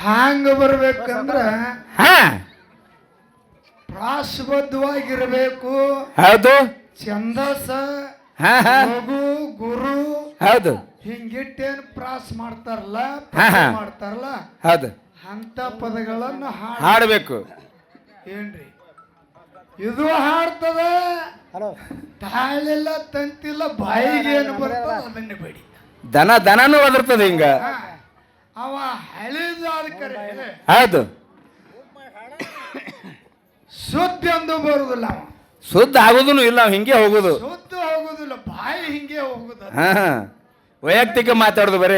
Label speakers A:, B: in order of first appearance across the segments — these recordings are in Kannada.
A: ಹ್ಯಾಂಗ ಬರ್ಬೇಕಂದ್ರ
B: ಹಾ.
A: ಪ್ರಾಸಬದ್ಧವಾಗಿರ್ಬೇಕು.
B: ಹೌದು.
A: ಚಂದಸ
B: ಹಾ ಹಾ.
A: ಮಗು ಗುರು
B: ಹೌದು.
A: ಹಿಂಗಿಟ್ಟೇನ್ ಪ್ರಾಸ್ ಮಾಡ್ತಾರಲ್ಲ
B: ಹಾ, ಹಾ.
A: ಪದ ಮಾಡ್ತಾರಲ್ಲ
B: ಹೌದು.
A: ಅಂತ ಪದಗಳನ್ನು ಹಾಡ್
B: ಹಾಡಬೇಕು.
A: ಏನ್ರಿ? ಇದು ಹಾಡ್ತದ? ತಾಳಿಲ್ಲ ತಂತಿಲ್ಲ ಬಾಯಿಗೆ ಏನು ಬರ್ತದ ಅದನ್ನ ಬೇಡಿ.
B: ದನ ದನನೂ ಒದರ್ತದೆ ಹಿಂಗ.
A: ಹಾ. ಅವ ಹಳಿದ ಅದಕ್ಕರೆ
B: ಹೌದು.
A: ಸುದ್ದಿ ಅಂದು ಬರುದಿಲ್ಲ ಅವ.
B: ಶುದ್ಧ ಆಗುದೂ ಇಲ್ಲ ಹಿಂಗೆ ಹೋಗುದು.
A: ಸುದ್ದ ಹೋಗುದಿಲ್ಲ ಬಾಯಿ ಹಿಂಗೆ ಹೋಗುದು
B: ಹಾ ಹಾ. ವೈಯಕ್ತಿಕ ಮಾತಾಡೋದು ಬರೀ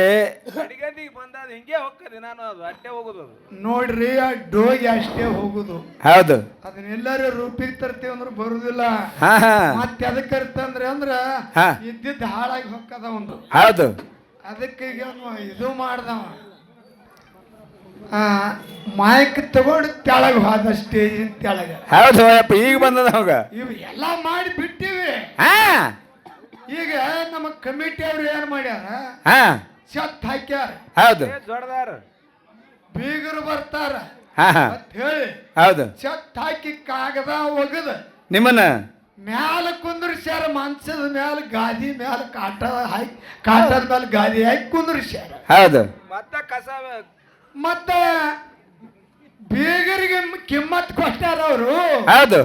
C: ಅಡಿಗದಿಗೆ ಬಂದಾದ ಹಿಂಗೆ ಹೋಗ್ತದೆ ನಾನು ಅದು ಅಟ್ಟೆ ಹೋಗುದು ಅದು.
A: ನೋಡ್ರಿ ಆ ಡೋಗಿ ಅಷ್ಟೇ ಹೋಗುದು.
B: ಹೌದು.
A: ಅದನ್ನೆಲ್ಲರೂ ರೂಪಿಗೆ ತರ್ತೀವಿ ಅಂದ್ರೆ ಬರುದಿಲ್ಲ.
B: ಹಾ ಹಾ.
A: ಮತ್ತೆ ಅದಕ್ಕೆ ಅಂದ್ರೆ ಅಂದ್ರ
B: ಹಾ.
A: ಇದ್ದಿದ್ದು ಹಾಳಾಗಿ ಹೊಕ್ಕದ ಒಂದು.
B: ಹೌದು.
A: ಅದಕ್ಕೆ ಈಗ ಇದು ಮಾಡ್ದವ. ಆ ಮೈಕ್ ತಗೊಂಡು ತೆಳಗ್ ಹೋದ ಸ್ಟೇಜಿನ ತೆಳಗ.
B: ಹೌದು ಅಪ್ಪ ಈಗ ಬಂದದ ಅವಾಗ.
A: ಇವು ಎಲ್ಲ ಮಾಡಿ ಬಿಟ್ಟಿವಿ.
B: ಹಾ.
A: ಈಗ ನಮ್ಮ ಕಮಿಟಿ ಅವ್ರು ಏನ್ ಮಾಡ್ಯಾರ?
B: ಹಾ.
A: ಛತ್ ಹಾಕ್ಯಾರ.
B: ಹೌದು.
C: ಜೋಡದಾರ
A: ಬೀಗರು ಬರ್ತಾರ.
B: ಹಾ ಹಾ.
A: ಹೇಳಿ
B: ಹೌದು.
A: ಸತ್ ಹಾಕಿ ಕಾಗದ ಒಗದ.
B: ನಿಮ್ಮನ್ನ
A: ಮ್ಯಾಲ ಕುಂದ್ರಿಸ್ಯಾರ ಮನ್ಸದ ಮ್ಯಾಲ ಗಾದಿ ಮ್ಯಾಲ ಕಾಟ ಹಾಕಿ ಕಾಟದ ಮ್ಯಾಲ ಗಾದಿ ಹಾಕಿ ಕುಂದ್ರಿಸ್ಯಾರ.
B: ಹೌದು.
C: ಮತ್ತೆ ಕಸ
A: ಮತ್ತೆ ಬೀಗರಿಗೆ ಕಿಮ್ಮತ್ ಕೊಟ್ಟಾರ ಅವರು.
B: ಹೌದು.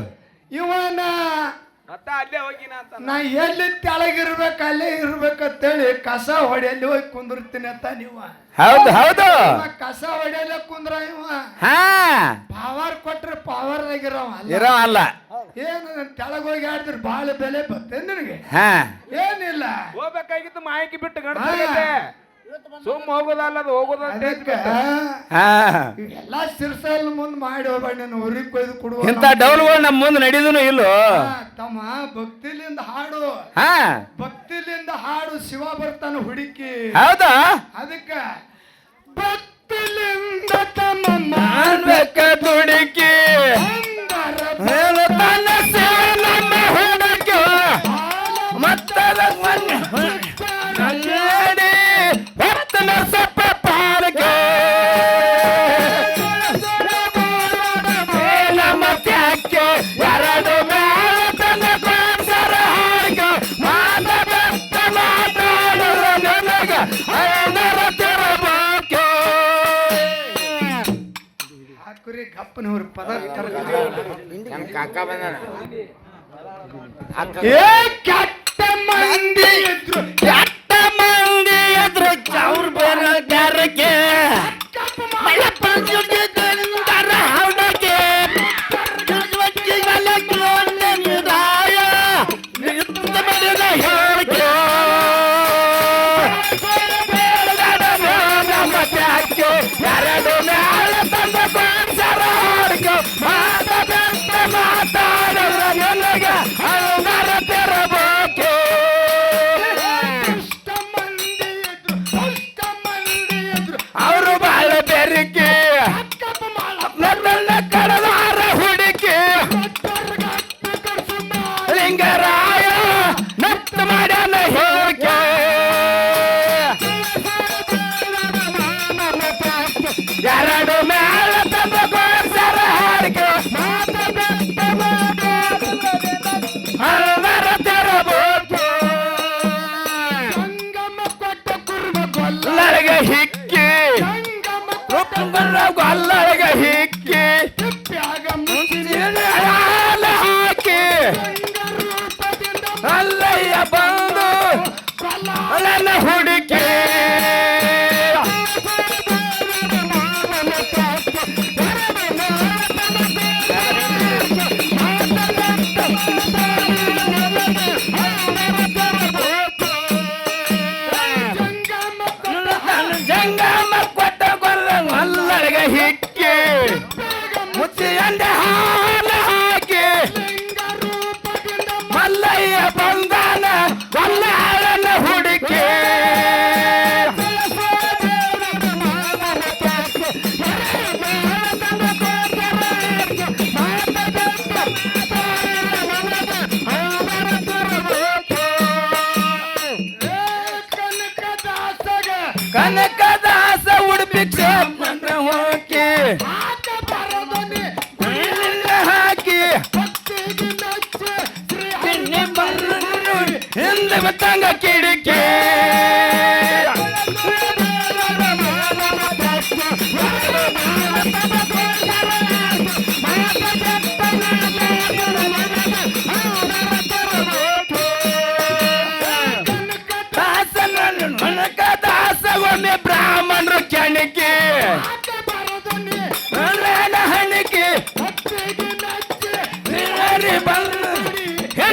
A: ಇವನ
C: ಮತ್ತೆ ಅಲ್ಲೇ ಹೋಗಿನ ಅಂತ
A: ನಾ ಎಲ್ಲಿ ತೆಳಗಿರ್ಬೇಕು ಅಲ್ಲೇ ಇರ್ಬೇಕಂತೇಳಿ ಕಸ ಹೊಡೆಯಲ್ಲಿ ಹೋಗಿ ಕುಂದಿರ್ತೀನಿ ಅಂತ ನೀವ.
B: ಹೌದು ಹೌದು.
A: ಕಸ ಹೊಡೆಯಲ್ಲ ಕುಂದ್ರ ಇವ.
B: ಹಾ.
A: ಪವರ್ ಕೊಟ್ರೆ ಪವರ್ ಆಗಿರವ
B: ಇರೋ ಅಲ್ಲ.
A: ಏನು ಕೆಳಗೋಗಿ ಹೋಗಿ ಆಡಿದ್ರೆ ಬಾಳ ಬೆಲೆ ಬರ್ತೇನೆ ನಿನಗೆ?
B: ಹಾ.
A: ಏನಿಲ್ಲ.
C: ಹೋಗ್ಬೇಕಾಗಿತ್ತು ಮಾಹಿತಿ ಬಿಟ್ಟು ಗಣಪತಿ ಸುಮ್ಮ ಹೋಗೋದಲ್ಲ ಅದು ಹೋಗೋದ
A: ಅದಕ್ಕೆ
B: ಹಾ.
A: ಎಲ್ಲಾ ಸಿರ್ಸಲ್ ಮುಂದ್ ಮಾಡಿ ಹೋಗ್ಬೇಡ ನೀನು ಊರಿಗೆ ಕೊಯ್ದು ಕೊಡುವ
B: ಇಂಥ ಡೌಲ್ಗಳು ನಮ್ಮ ಮುಂದೆ ನಡೀದನು ಇಲ್ಲೋ?
A: ಹಾ, ತಮ್ಮ ಭಕ್ತಿಲಿಂದ ಹಾಡು.
B: ಹಾ.
A: ಭಕ್ತಿಲಿಂದ ಹಾಡು ಶಿವ ಬರ್ತಾನ ಹುಡುಕಿ.
B: ಹೌದಾ?
A: ಅದಕ್ಕ ಭಕ್ತಿಲಿಂದ ತಮ್ಮ
B: ಮಾಡ್ಬೇಕ ದುಡುಕಿ.
A: ಅಂದರ
B: ಕನ್ನಡಿ ಹೊತ್ತು ನರಸಪ್ಪ ಪಾಲಕೆ ನಮ್ಮ ತ್ಯಾಕೆ ಎರಡು ಮೇಲೆ ತನ್ನ ಕಾಸರ ಹಾಗೆ ಮಾತ ಬೆತ್ತ ಮಾತಾಡುವ ನನಗ ಐನರ ತೆರಬೇಕು
A: ಹಾಕುರಿ ಗಪ್ಪನವ್ರ ಪದ ಏ ಕೆಟ್ಟ ಮಂದಿ ಇದ್ರು
B: ಕೆಟ್ಟ ಮಂದಿ ಎದುರು ಚೌರ್ ಬರೋದಕ್ಕೆ ಮಳಪಂಜುಗಿದ್ದರ ಹೌದಕ್ಕೆ ನಿರಾಯ ನಿಂತ ಮಾಡಿದ ಹೇಳಿಕೆ ನಮ್ಮ ತ್ಯಾಕೆ ಎರಡು ಮ್ಯಾಲ ತಂದ ಅಲ್ಲಯ್ಯ ಬಂದ ಮತ್ತಂಗ ಕಿಡಿಕೆ. ದಾಸನ ದಾಸ ಒಮ್ಮೆ ಬ್ರಾಹ್ಮಣರು ಕೆಣಕಿ.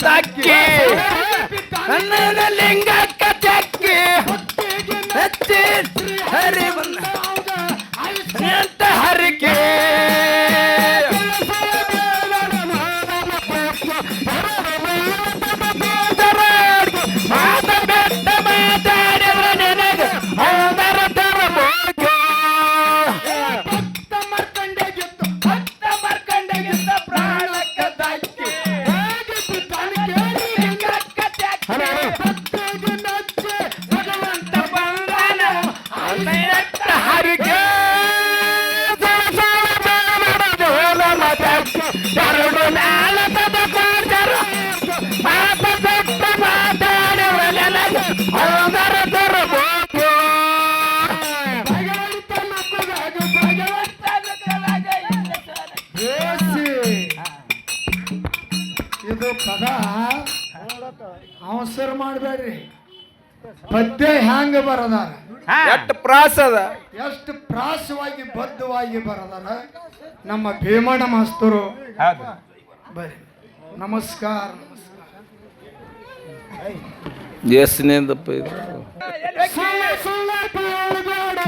B: ತಾಕಿ ನನ್ನ ಲಿಂಗಕ್ಕ ಕಚಕ್ಕೆ ಹಚ್ಚಿ ಹರಿ ಬಂದ ಹರಿಕೆ
A: ಇದು ಪದ ಅವಸರ ಮಾಡಬೇಡ್ರಿ. ಪದ್ಯ ಹ್ಯಾಂಗ ಬರದಾರ?
C: ಎಷ್ಟು ಪ್ರಾಸದ
A: ಎಷ್ಟು ಪ್ರಾಸವಾಗಿ ಬದ್ಧವಾಗಿ ಬರದಾರ? ನಮ್ಮ ಭೀಮಣ್ಣ ಮಾಸ್ತರು. ಬರ್ರಿ ನಮಸ್ಕಾರ
C: ನಮಸ್ಕಾರ. ಇದು?
A: ಸುಳ್ಳ ಸುಳ್ಳ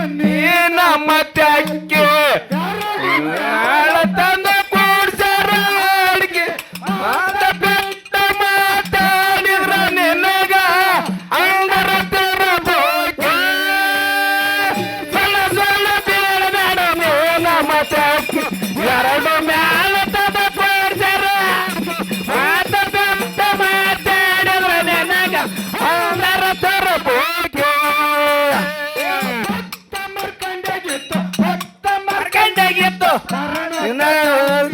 A: ನೀ
B: ನಮ್ಮ ತ್ಯಾಗಕ್ಕೆ Una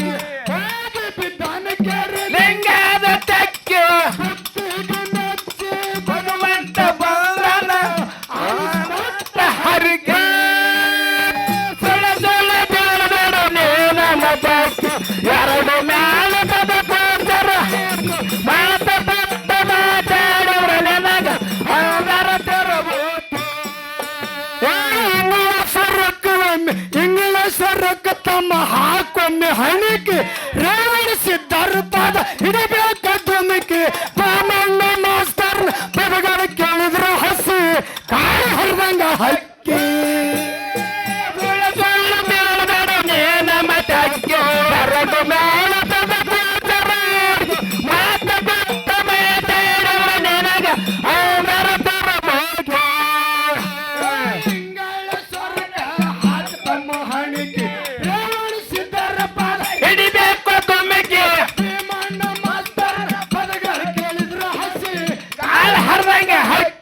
A: ಹಣಕ್ಕೆ ರೇವಣಿಸಿ ತರುತ್ತಾದ ಇಡೀ I got hike.